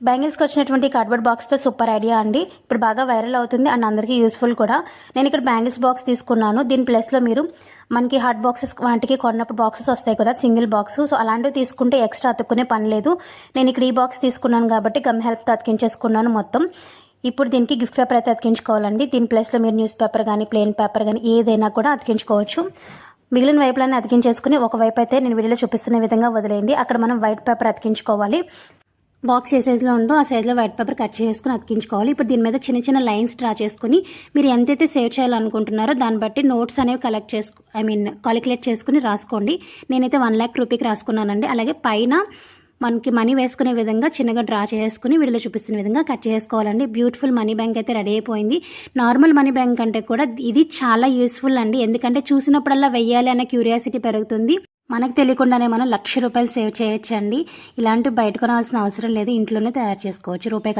బ్యాంగిల్స్కి వచ్చినటువంటి cardboard బాక్స్తో super idea అండి. ఇప్పుడు బాగా వైరల్ అవుతుంది అండ్ అందరికీ యూస్ఫుల్ కూడా. నేను ఇక్కడ బ్యాంగిల్స్ బాక్స్ తీసుకున్నాను. దీని ప్లేస్లో మీరు మనకి హాట్ బాక్సెస్ వాటికి కొన్నప్పుడు బాక్సెస్ వస్తాయి కదా సింగిల్ బాక్స్ సో అలాంటివి తీసుకుంటే ఎక్స్ట్రా అతుక్కునే పని లేదు. నేను ఇక్కడ ఈ బాక్స్ తీసుకున్నాను కాబట్టి గమ్ హెల్ప్తో అతికించేసుకున్నాను మొత్తం. ఇప్పుడు దీనికి గిఫ్ట్ పేపర్ అయితే అతికించుకోవాలండి. దీని ప్లేస్లో మీరు న్యూస్ పేపర్ కానీ ప్లెయిన్ పేపర్ కానీ ఏదైనా కూడా అతికించుకోవచ్చు. మిగిలిన వైపులన్నీ అతికించేసుకుని ఒక వైపు అయితే నేను వీడియోలో చూపిస్తున్న విధంగా వదిలేయండి. అక్కడ మనం వైట్ పేపర్ అతికించుకోవాలి. బాక్స్ ఏ సైజులో ఉందో ఆ సైజులో వైట్ పేపర్ కట్ చేసుకుని అతికించుకోవాలి. ఇప్పుడు దీని మీద చిన్న చిన్న లైన్స్ డ్రా చేసుకుని మీరు ఎంతైతే సేవ్ చేయాలనుకుంటున్నారో దాన్ని బట్టి నోట్స్ అనేవి కలెక్ట్ చేసుకు ఐ మీన్ కాలిక్యులేట్ చేసుకుని రాసుకోండి. నేనైతే వన్ ల్యాక్ రూపీకి రాసుకున్నానండి. అలాగే పైన మనకి మనీ వేసుకునే విధంగా చిన్నగా డ్రా చేసుకుని వీడియోలో చూపిస్తున్న విధంగా కట్ చేసుకోవాలండి. బ్యూటిఫుల్ మనీ బ్యాంక్ అయితే రెడీ అయిపోయింది. నార్మల్ మనీ బ్యాంక్ అంటే కూడా ఇది చాలా యూస్ఫుల్ అండి. ఎందుకంటే చూసినప్పుడల్లా వెయ్యాలి అనే క్యూరియాసిటీ పెరుగుతుంది. మనకు తెలియకుండానే మనం లక్ష రూపాయలు సేవ్ చేయొచ్చండి. ఇలాంటివి బయట కొనాల్సిన అవసరం లేదు. ఇంట్లోనే తయారు చేసుకోవచ్చు. రూపాయి